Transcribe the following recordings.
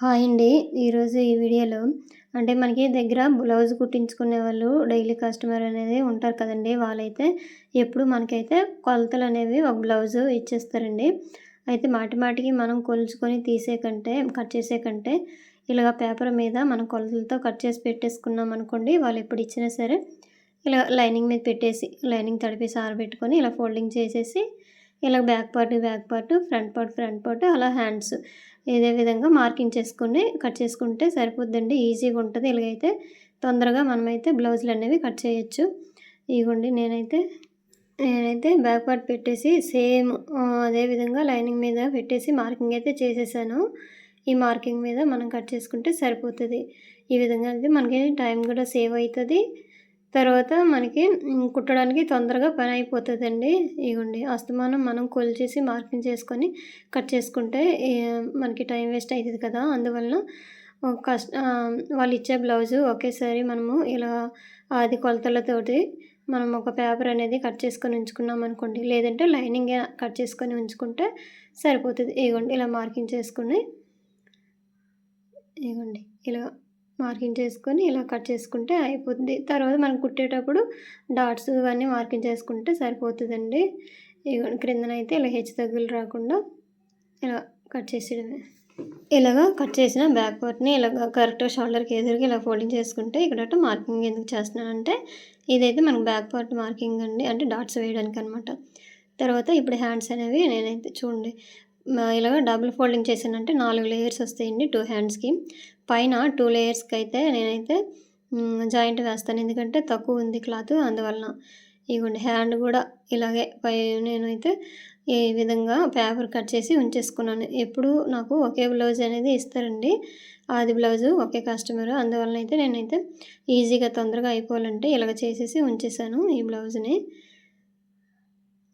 Hi అండి. ఈరోజు ఈ వీడియోలో అంటే మనకి దగ్గర బ్లౌజ్ కుట్టించుకునే వాళ్ళు డైలీ కస్టమర్ అనేది ఉంటారు కదండి. వాళ్ళైతే ఎప్పుడు మనకైతే కొలతలు అనేవి ఒక బ్లౌజు ఇచ్చేస్తారండి. అయితే మాటి మాటికి మనం కొలుచుకొని తీసే కంటే కట్ చేసే కంటే ఇలాగ పేపర్ మీద మనం కొలతలతో కట్ చేసి పెట్టేసుకున్నాం అనుకోండి వాళ్ళు ఎప్పుడు ఇచ్చినా సరే ఇలా లైనింగ్ మీద పెట్టేసి లైనింగ్ తడిపేసి ఆరబెట్టుకొని ఇలా ఫోల్డింగ్ చేసేసి ఇలా back part back part front part front part అలా హ్యాండ్స్ ఇదే విధంగా మార్కింగ్ చేసుకుని కట్ చేసుకుంటే సరిపోద్దండి. ఈజీగా ఉంటుంది. ఇలాగైతే తొందరగా మనమైతే బ్లౌజులు అనేవి కట్ చేయొచ్చు. ఇగోండి నేనైతే నేనైతే బ్యాక్ పార్ట్ పెట్టేసి సేమ్ అదే విధంగా లైనింగ్ మీద పెట్టేసి మార్కింగ్ అయితే చేసేసాను. ఈ మార్కింగ్ మీద మనం కట్ చేసుకుంటే సరిపోతుంది. ఈ విధంగా అయితే మనకి టైం కూడా సేవ్ అవుతుంది. తర్వాత మనకి కుట్టడానికి తొందరగా పని అయిపోతుందండి. ఇగోండి అస్తమానం మనం కొలిచేసి మార్కింగ్ చేసుకొని కట్ చేసుకుంటే మనకి టైం వేస్ట్ అవుతుంది కదా. అందువలన కష్ట వాళ్ళు ఇచ్చే బ్లౌజు ఒకేసారి మనము ఇలా అది కొలతలతోటి మనం ఒక పేపర్ అనేది కట్ చేసుకొని ఉంచుకున్నాం అనుకోండి. లేదంటే లైనింగ్ కట్ చేసుకొని ఉంచుకుంటే సరిపోతుంది. ఇగోండి ఇలా మార్కింగ్ చేసుకుని ఇగోండి ఇలా మార్కింగ్ చేసుకొని ఇలా కట్ చేసుకుంటే అయిపోతుంది. తర్వాత మనం కుట్టేటప్పుడు డాట్స్ ఇవన్నీ మార్కింగ్ చేసుకుంటే సరిపోతుందండి. క్రిందనైతే ఇలా హెచ్చు తగ్గులు రాకుండా ఇలా కట్ చేసేయడమే. ఇలాగా కట్ చేసిన బ్యాక్ పార్ట్ని ఇలాగ కరెక్ట్గా షోల్డర్కి ఎదురుగా ఇలా ఫోల్డింగ్ చేసుకుంటే ఇక్కడ మార్కింగ్ ఎందుకు చేస్తున్నానంటే ఇదైతే మనకు బ్యాక్ పార్ట్ మార్కింగ్ అండి. అంటే డాట్స్ వేయడానికి అనమాట తర్వాత ఇప్పుడు హ్యాండ్స్ అనేవి నేనైతే చూడండి. ఇలాగ డబుల్ ఫోల్డింగ్ చేశానంటే నాలుగు లేయర్స్ వస్తాయండి టూ హ్యాండ్స్కి పైన టూ లేయర్స్కి అయితే నేనైతే జాయింట్ వేస్తాను. ఎందుకంటే తక్కువ ఉంది క్లాత్ అందువలన. ఇవ్వండి హ్యాండ్ కూడా ఇలాగే పై నేనైతే ఈ విధంగా పేపర్ కట్ చేసి ఉంచేసుకున్నాను. ఎప్పుడు నాకు ఒకే బ్లౌజ్ అనేది ఇస్తారండి. అది బ్లౌజు ఒకే కస్టమర్ అందువలన అయితే నేనైతే ఈజీగా తొందరగా అయిపోవాలంటే ఇలాగ చేసేసి ఉంచేసాను ఈ బ్లౌజ్ని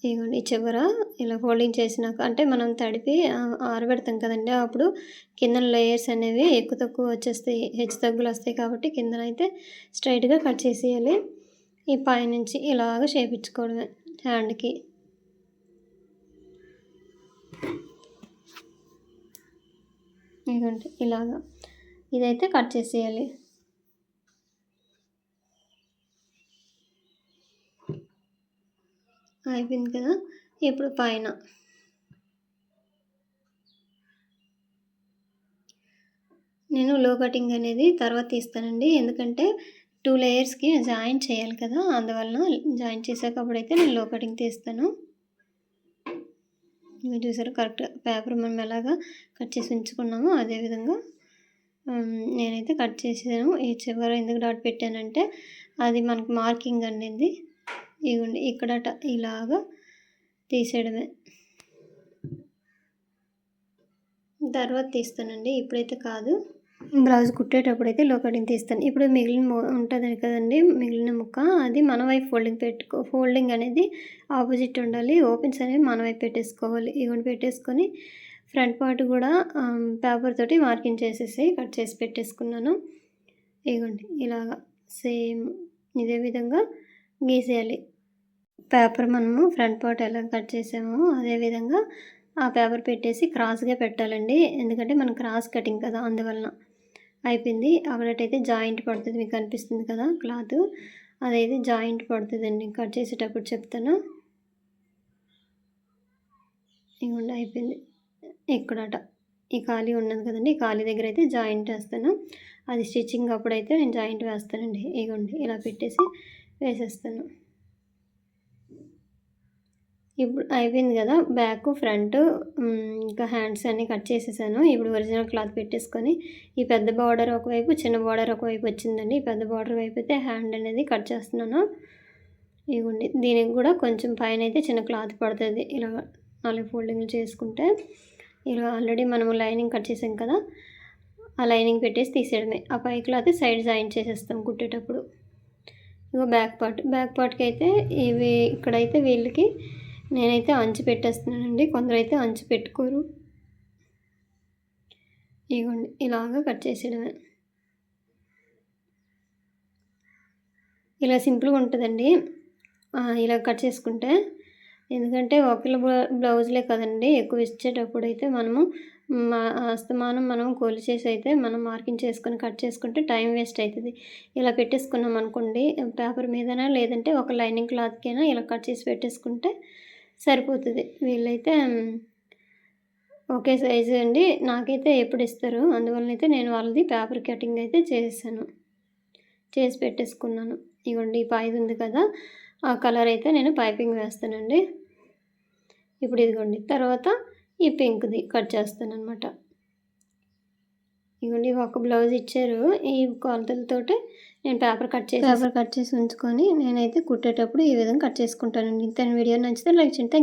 ఇగోండి ఈ చివర ఇలా ఫోల్డింగ్ చేసినాక అంటే మనం తడిపి ఆరబెడతాం కదండి అప్పుడు కింద లేయర్స్ అనేవి ఎక్కువ తక్కువ వచ్చేస్తాయి హెచ్చు తగ్గులు వస్తాయి కాబట్టి కిందన అయితే స్ట్రైట్గా కట్ చేసేయాలి. ఈ పైనుంచి ఇలాగ చేపించుకోవడమే హ్యాండ్కి. ఇగోండి ఇలాగా. ఇదైతే కట్ చేసేయాలి. అయిపోయింది కదా ఇప్పుడు పైన. నేను లో కటింగ్ అనేది తర్వాత తీస్తానండి. ఎందుకంటే టూ లేయర్స్కి జాయిన్ చేయాలి కదా అందువలన జాయింట్ చేసాకప్పుడైతే నేను లో కటింగ్ తీస్తాను. మీరు చూసారు కరెక్ట్ పేపర్ మనం ఎలాగా కట్ చేసి ఉంచుకున్నామో అదేవిధంగా నేనైతే కట్ చేసాను ఈ చివర ఎందుకు డాట్ పెట్టానంటే అది మనకు మార్కింగ్ అనేది ఇగోండి ఇక్కడట ఇలాగా తీసేయడమే. తర్వాత తీస్తానండి ఇప్పుడైతే కాదు. బ్లౌజ్ కుట్టేటప్పుడు అయితే లోకటింగ్ తీస్తాను. ఇప్పుడు మిగిలిన ఉంటుంది కదండి మిగిలిన ముక్క అది మన వైపు ఫోల్డింగ్ పెట్టుకో ఫోల్డింగ్ అనేది ఆపోజిట్ ఉండాలి ఓపెన్స్ అనేవి మన వైపు పెట్టేసుకోవాలి. ఇవన్నీ పెట్టేసుకొని ఫ్రంట్ పార్ట్ కూడా పేపర్ తోటి మార్కింగ్ చేసేసి కట్ చేసి పెట్టేసుకున్నాను. ఇగోండి ఇలాగా సేమ్ ఇదే విధంగా గీసేయాలి. పేపర్ మనము ఫ్రంట్ పార్ట్ ఎలా కట్ చేసామో అదేవిధంగా ఆ పేపర్ పెట్టేసి క్రాస్గా పెట్టాలండి. ఎందుకంటే మనం క్రాస్ కటింగ్ కదా అందువలన. అయిపోయింది. అక్కడైతే జాయింట్ పడుతుంది మీకు అనిపిస్తుంది కదా క్లాత్. అదైతే జాయింట్ పడుతుందండి. కట్ చేసేటప్పుడు చెప్తాను. ఇవ్వండి అయిపోయింది. ఇక్కడట. ఈ ఖాళీ ఉన్నది కదండి ఈ ఖాళీ దగ్గర అయితే జాయింట్ వేస్తాను. అది స్టిచ్చింగ్ అప్పుడైతే నేను జాయింట్ వేస్తానండి. ఇగోండి ఇలా పెట్టేసి వేసేస్తాను. ఇప్పుడు అయిపోయింది కదా బ్యాక్ ఫ్రంట్ ఇంకా హ్యాండ్స్ అన్నీ కట్ చేసేసాను. ఇప్పుడు ఒరిజినల్ క్లాత్ పెట్టేసుకొని ఈ పెద్ద బార్డర్ ఒకవైపు చిన్న బార్డర్ ఒకవైపు వచ్చిందండి. ఈ పెద్ద బార్డర్ వైపు అయితే హ్యాండ్ అనేది కట్ చేస్తున్నాను. ఇవ్వండి దీనికి కూడా కొంచెం పైన అయితే చిన్న క్లాత్ పడుతుంది. ఇలా నాలుగు ఫోల్డింగ్లు చేసుకుంటే. ఇలా ఆల్రెడీ మనము లైనింగ్ కట్ చేసాం కదా ఆ లైనింగ్ పెట్టేసి తీసేయడమే. ఆ పై క్లాత్ సైడ్ జాయిన్ చేసేస్తాం కుట్టేటప్పుడు. ఇగో బ్యాక్ పార్ట్. బ్యాక్ పార్ట్కి అయితే ఇవి ఇక్కడైతే వీళ్ళకి నేనైతే అంచు పెట్టేస్తున్నానండి. కొందరు అయితే అంచు పెట్టుకోరు. ఇగోండి ఇలాగా కట్ చేసేయడమే. ఇలా సింపుల్గా ఉంటుందండి. ఇలా కట్ చేసుకుంటే. ఎందుకంటే ఒకళ్ళ బ్లౌజ్లే కదండి. ఎక్కువ ఇచ్చేటప్పుడు అయితే మనము మా అస్తమానం మనం కొలిచేసి అయితే మనం మార్కింగ్ చేసుకుని కట్ చేసుకుంటే టైం వేస్ట్ అవుతుంది ఇలా పెట్టేసుకున్నాం అనుకోండి పేపర్ మీదనా లేదంటే ఒక లైనింగ్ క్లాత్కైనా ఇలా కట్ చేసి పెట్టేసుకుంటే సరిపోతుంది. వీళ్ళైతే ఒకే సైజు అండి. నాకైతే ఎప్పుడు ఇస్తారు. అందువలన అయితే నేను వాళ్ళది పేపర్ కటింగ్ అయితే చేశాను చేసి పెట్టేసుకున్నాను. ఇగోండి ఈ పాయిది ఉంది కదా ఆ కలర్ అయితే నేను పైపింగ్ వేస్తానండి. ఇప్పుడు ఇదిగోండి తర్వాత ఈ పింక్ది కట్ చేస్తాను అనమాట ఇదిగోండి ఒక బ్లౌజ్ ఇచ్చారు. ఈ కొలతలతోటి నేను పేపర్ కట్ చేసి పేపర్ కట్ చేసి ఉంచుకొని నేనైతే కుట్టేటప్పుడు ఈ విధంగా కట్ చేసుకుంటానండి. ఇంత వీడియో నచ్చితే లైక్ చేయండి.